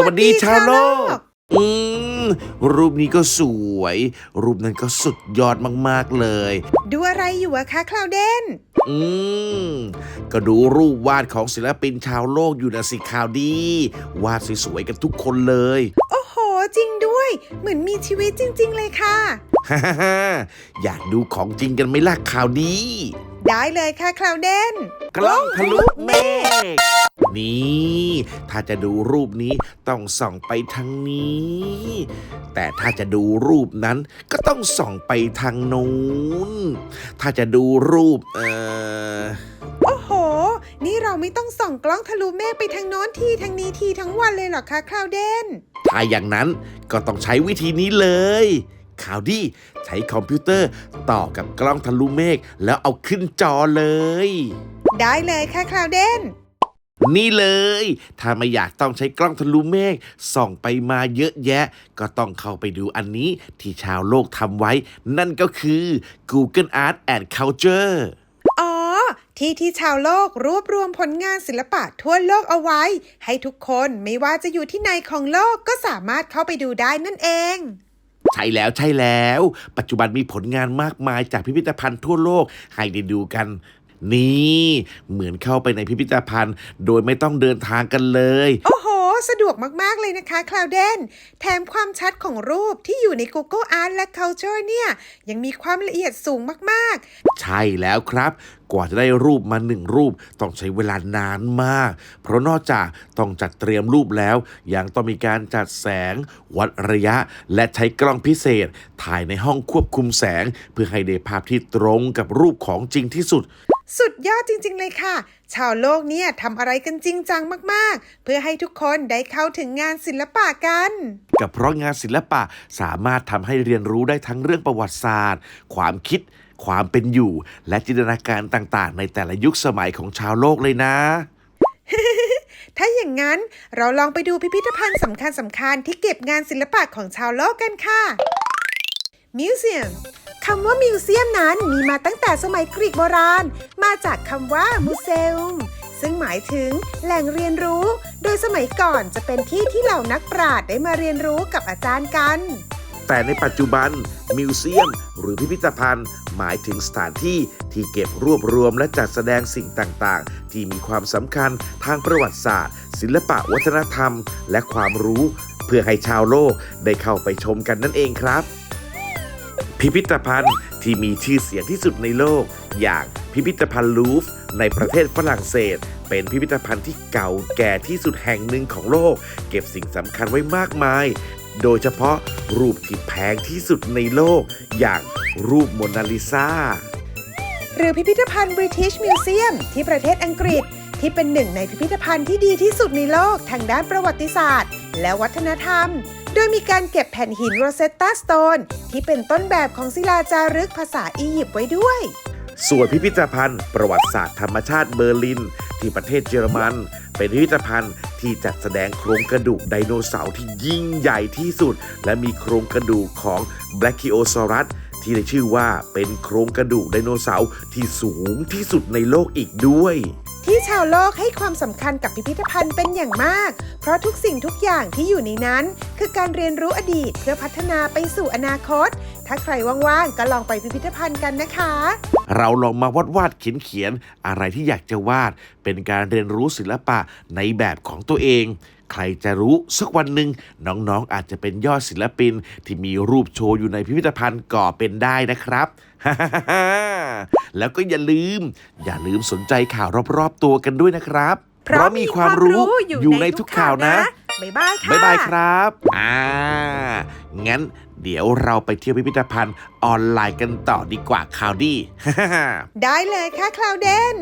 สวัสดีชาวโลกอืมรูปนี้ก็สวย รูปนั้นก็สุดยอดมากๆเลย ดูอะไรอยู่อะคะคลาวเดน อืมก็ดูรูปวาดของศิลปินชาวโลกอยู่นะสิข่าวดี วาดสวยๆกันทุกคนเลย โอ้โห จริงด้วย เหมือนมีชีวิตจริง ๆ เลยค่ะ ฮ่าฮ่าอยากดูของจริงกันไหมล่ะข่าวดี ได้เลยค่ะคลาวเดน กล้องทะลุเมฆ นี่ ถ้าจะดูรูปนี้ต้องส่องไปทางนี้ แต่ถ้าจะดูรูปนั้นก็ต้องส่องไปทางนู้น ถ้าจะดูรูปเอ่อโอ้โห นี่เราไม่ต้องส่องกล้องทะลุเมฆไปทางโน้นทีทางนี้ทีทั้งวันเลยเหรอคะคลาวเดน ถ้าอย่างนั้นก็ต้องใช้วิธีนี้เลยข่าวดีใช้คอมพิวเตอร์ต่อกับกล้องทะลุเมฆแล้วเอาขึ้นจอเลย ได้เลยค่ะคลาวเดน นี่เลย ถ้าไม่อยากต้องใช้กล้องทะลุเมฆส่องไปมาเยอะแยะ ก็ต้องเข้าไปดูอันนี้ที่ชาวโลกทำไว้ นั่นก็คือ Google Art and Culture อ๋อ ที่ที่ชาวโลกรวบรวมผลงานศิลปะทั่วโลกเอาไว้ ให้ทุกคนไม่ว่าจะอยู่ที่ไหนของโลกก็สามารถเข้าไปดูได้นั่นเองใช่แล้วใช่แล้ว ปัจจุบันมีผลงานมากมายจากพิพิธภัณฑ์ทั่วโลกให้ได้ดูกัน นี่เหมือนเข้าไปในพิพิธภัณฑ์ โดยไม่ต้องเดินทางกันเลย โอ้โห สะดวกมาก ๆ เลยนะคะคลาวเดนแถมความชัดของรูปที่อยู่ใน Google Art และ Culture เนี่ย ยังมีความละเอียดสูงมากใช่แล้วครับกว่าจะได้รูปมาหนึ่งรูปต้องใช้เวลานานมาก เพราะนอกจากต้องจัดเตรียมรูปแล้ว ยังต้องมีการจัดแสง วัดระยะ และใช้กล้องพิเศษ ถ่ายในห้องควบคุมแสง เพื่อให้ได้ภาพที่ตรงกับรูปของจริงที่สุดๆ สุดยอดจริง ๆ เลยค่ะ ชาวโลกเนี่ยทำอะไรกันจริงจังมาก ๆ เพื่อให้ทุกคนได้เข้าถึงงานศิลปะกัน กับเพราะงานศิลปะสามารถทำให้เรียนรู้ได้ทั้งเรื่องประวัติศาสตร์ ความคิด ความเป็นอยู่ และจินตนาการต่างๆ ในแต่ละยุคสมัยของชาวโลกเลยนะ ถ้าอย่างนั้นเราลองไปดูพิพิธภัณฑ์สำคัญสำคัญๆที่เก็บงานศิลปะของชาวโลกกันค่ะ Museum คำว่ามิวเซียมนั้นมีมาตั้งแต่สมัยกรีกโบราณ มาจากคำว่า museum ซึ่งหมายถึงแหล่งเรียนรู้ โดยสมัยก่อนจะเป็นที่ที่เหล่านักปราชญ์ได้มาเรียนรู้กับอาจารย์กัน แต่ในปัจจุบันมิวเซียม หรือพิพิธภัณฑ์ หมายถึงสถานที่ที่เก็บรวบรวมและจัดแสดงสิ่งต่างๆ ที่มีความสำคัญทางประวัติศาสตร์ ศิลปะวัฒนธรรม และความรู้ เพื่อให้ชาวโลกได้เข้าไปชมกันนั่นเองครับ พิพิธภัณฑ์ที่มีชื่อเสียงที่สุดในโลก อย่างพิพิธภัณฑ์ลูฟในประเทศฝรั่งเศส เป็นพิพิธภัณฑ์ที่เก่าแก่ที่สุดแห่งหนึ่งของโลก เก็บสิ่งสำคัญไว้มากมาย โดยเฉพาะรูปที่แพงที่สุดในโลก อย่างรูปโมนาลิซาหรือพิพิธภัณฑ์ British Museum ที่ประเทศอังกฤษที่เป็นหนึ่งในพิพิธภัณฑ์ที่ดีที่สุดในโลกทางด้านประวัติศาสตร์ และวัฒนธรรม โดยมีการเก็บแผ่นหิน Rosetta Stone ที่เป็นต้นแบบของศิลาจารึกภาษาอียิปต์ไว้ด้วย ส่วนพิพิธภัณฑ์ ประวัติศาสตร์ธรรมชาติเบอร์ลิน ที่ประเทศเยอรมัน เป็นพิพิธภัณฑ์ที่จัดแสดงโครงกระดูกไดโนเสาร์ที่ยิ่งใหญ่ที่สุด และมีโครงกระดูกของ b r a c h i o s a u r u s ที่ได้ชื่อว่าเป็นโครงกระดูกไดโนเสาร์ที่สูงที่สุดในโลกอีกด้วย ที่ชาวโลกให้ความสำคัญกับพิพิธภัณฑ์เป็นอย่างมาก เพราะทุกสิ่งทุกอย่างที่อยู่ในนั้น คือการเรียนรู้อดีตเพื่อพัฒนาไปสู่อนาคต ถ้าใครว่างๆก็ลองไปพิพิธภัณฑ์กันนะคะ เราลองมาวาดวาดเขียนเขียนอะไรที่อยากจะวาด เป็นการเรียนรู้ศิลปะในแบบของตัวเอง ใครจะรู้สักวันหนึ่งน้องๆอาจจะเป็นยอดศิลปิน ที่มีรูปโชว์อยู่ในพิพิธภัณฑ์ก่อเป็นได้นะครับแล้วก็อย่าลืม อย่าลืมสนใจข่าวรอบๆตัวกันด้วยนะครับ เพราะมีความรู้อยู่ในทุกข่าวนะ บ๊ายบายค่ะ บ๊ายบายครับ อ่า งั้นเดี๋ยวเราไปเที่ยวพิพิธภัณฑ์ออนไลน์กันต่อดีกว่าข่าวดีได้เลยค่ะคลาวเดน